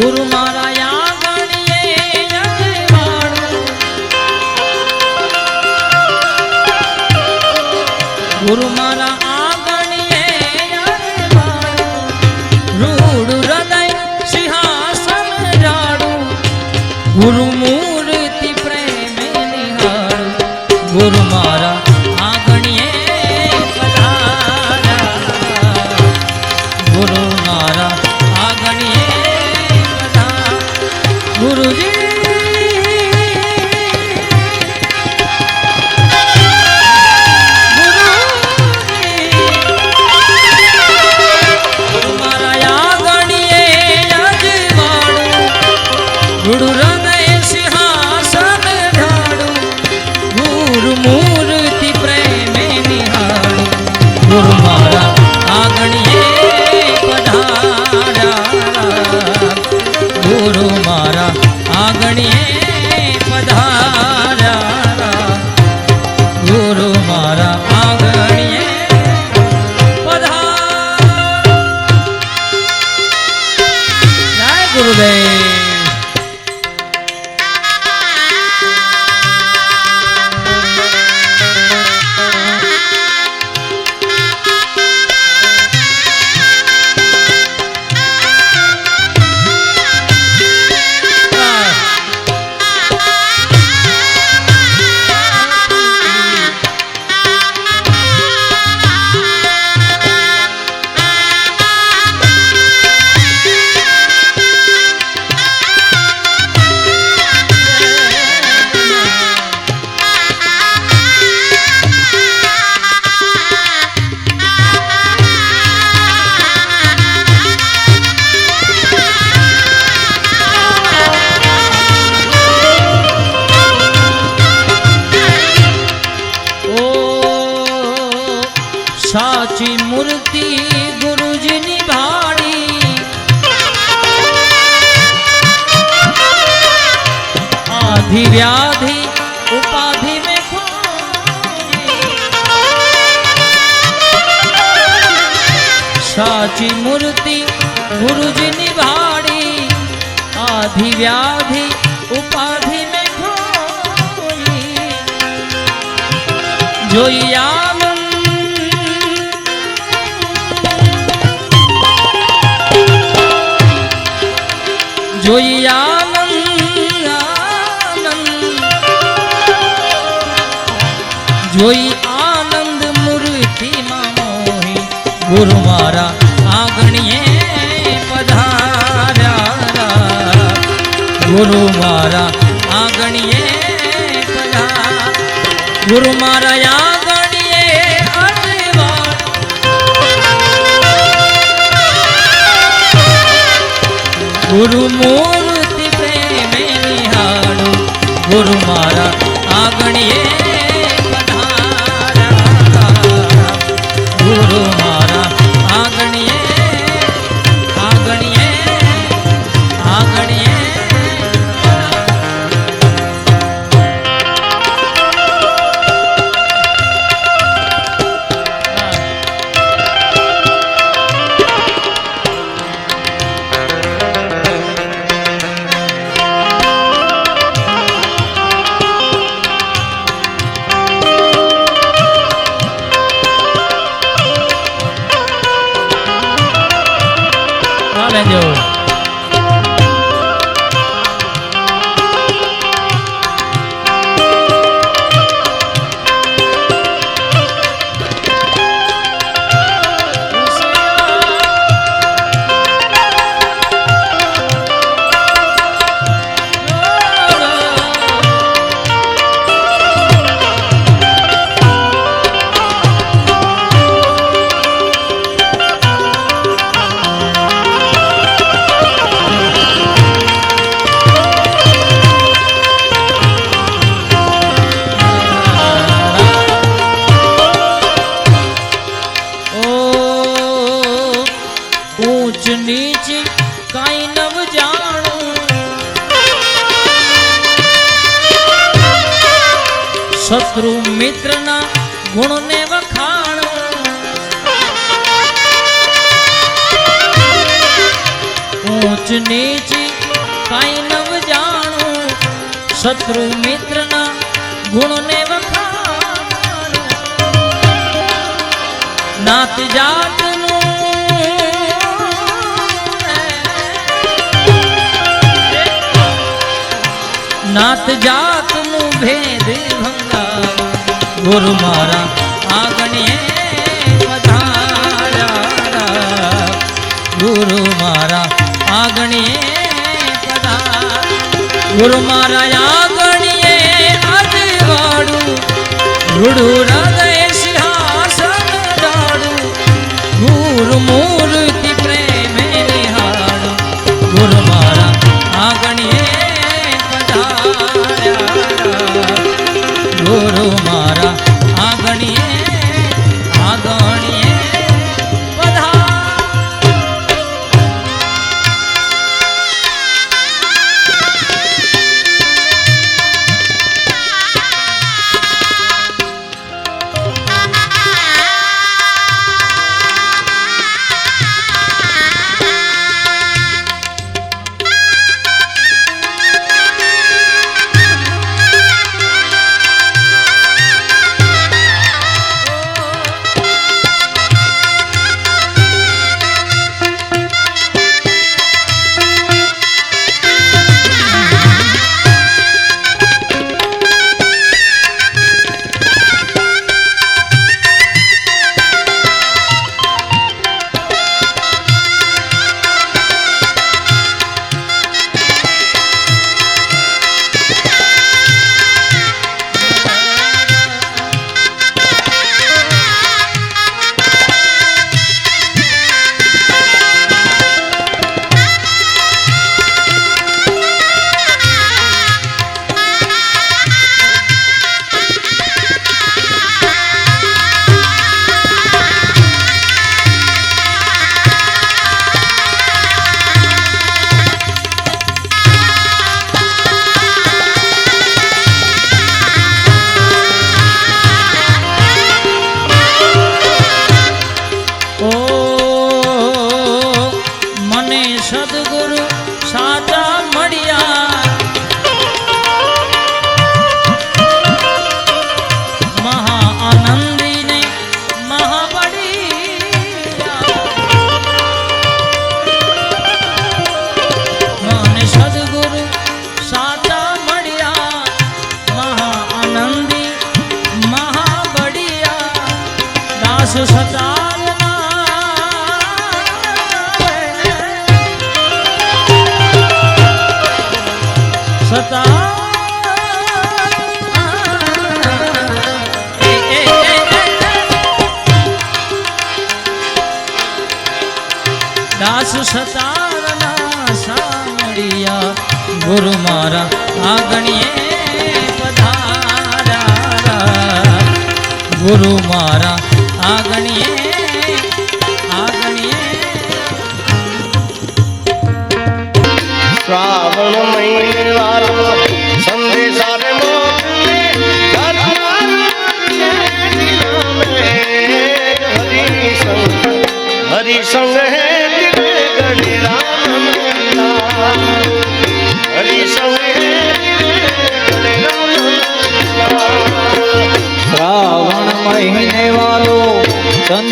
গুরু মারা ગુરુ મારા આંગણીએ बुद्धि व्याधि उपाधि में साची मूर्ति गुरु जी निभाड़ी, आधि व्याधि उपाधि में खो जो याद जो જોઈ આનંદ મૂર્તિમાં મોહી. ગુરુ મારા આગણીએ પધાર્યા. ગુરુ મારા આગણીએ પધાર ગુરુ મારા આગણીએ. ગુરુ મૂર્તિ પ્રેમે નિહાળો ગુરુ મારા આંગણીએ Oh, શત્રુ મિત્રના ગુણને વખાણ. નાત જાત નાત જાતનું ભેદ ભંગાવ ગુરુ મારા આગણીએ વધારા ગુરુ મારા આગણીએ ગુરુ મારા આગણીએ આજવાડું રૂડું હૃદય સિંહાસન દાડું ગુરુ દાસ સતારના સામડિયા ગુરુ મારા આગણીએ પધારા ગુરુ મારા આગણીએ શ્રાવણ મહિનાનો સંદેશાર હરિસંગ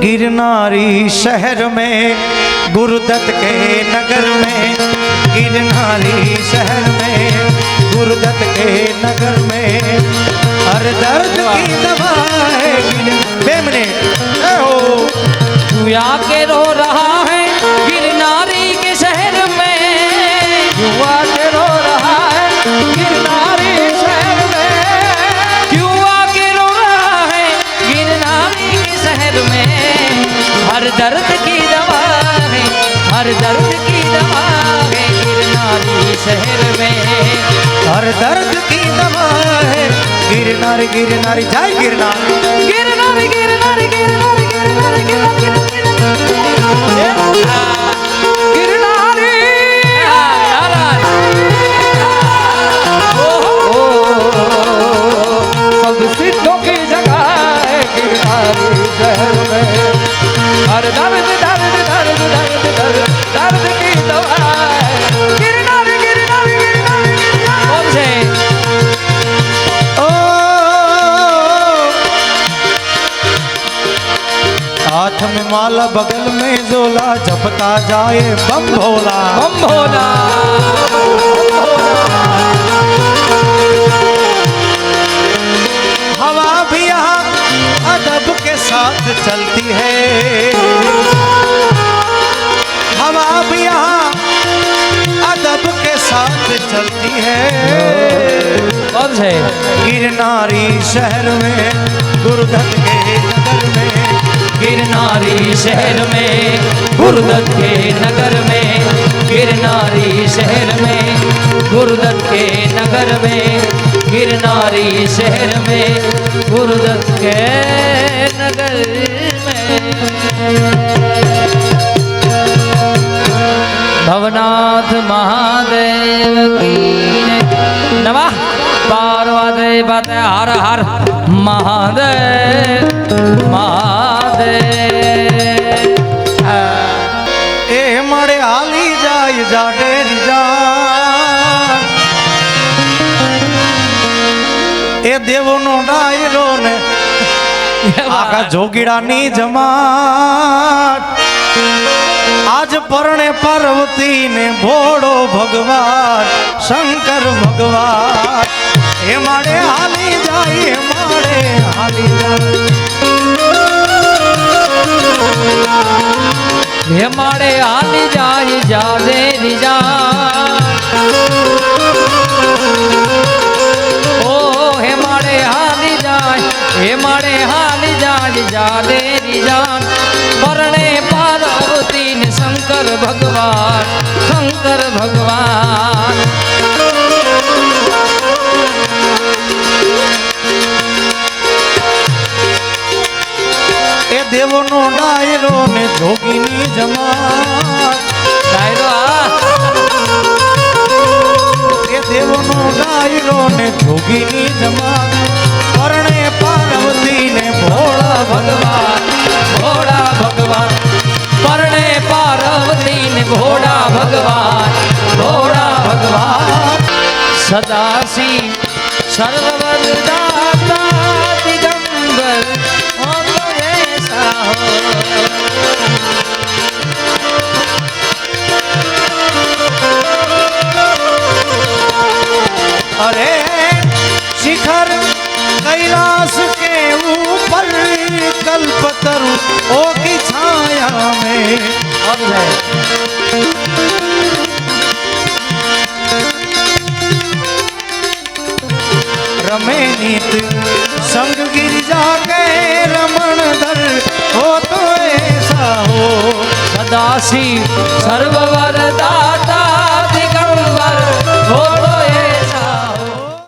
गिरनारी शहर में, गुरुदत्त के नगर में, गिरनारी शहर में, गुरुदत्त के नगर में, हर दर्द की दवा है। ए हो। के रो रहा है गिरनारी के शहर में के रो गिरनारी शहर में। जुआ के रो रहा है, गिरनारी के शहर में। हर दर्द की दवा है, हर दर्द की दवा है, गिरनारी शहर में। हर दर्द की दवा है, गिरनार गिरनार, जय गिरनारी गिरनारी गिरनारी गिरनारी गिरनारी गिरनारी। जपता जाए बम भोला बम भोला हवा भी यहाँ अदब के साथ चलती है। हवा भी यहाँ अदब के साथ चलती है। गिरनारी शहर में में गिरनारी शहर में, गुरुदत्त के नगर में गिरनारी शहर में, गुरुदत्त के नगर में गिरनारी शहर में, गुरुदत्त के नगर में। भवनाथ महादेव की। नमः। पार्वती पते हर हर महादेव महादेव। એ મળે હાલી જાય, જાડે જા એ દેવોનો ડાયરો ને આખા જોગીડાની જમાત આજ પરણે પાર્વતી ને ભોળો ભગવાન, શંકર ભગવાન. એ મારે હાલી જાય માળે હાલી જાય. હે મારે હાલી જાય જાદે રીજા. ઓ હે મારે હાલી જાય હે મારે હાલી જાય જાદે રીજા. પરણે પાર્વતી શંકર ભગવાન શંકર ભગવાન. એ દેવોનો ડાયરો ને જોગીની જમાત. ડાયરો એ દેવોનો ડાયરો ને જોગીની જમાત. પરણે પાર્વતી ને ભોળા ભગવાન ભોળા ભગવાન. પરણે પાર્વતી ને ભોળા ભગવાન ભોળા ભગવાન. સદાશી સર્વદાતા દિગંબર ઓમ अरे शिखर कैलाश के ऊपर कल्पतरु ओ की छाया में अब है रमे नीत, संग गिरिजा के रमण धर, हो तो ऐसा हो सदाशी सर्ववर दाता दिगंबर, हो तो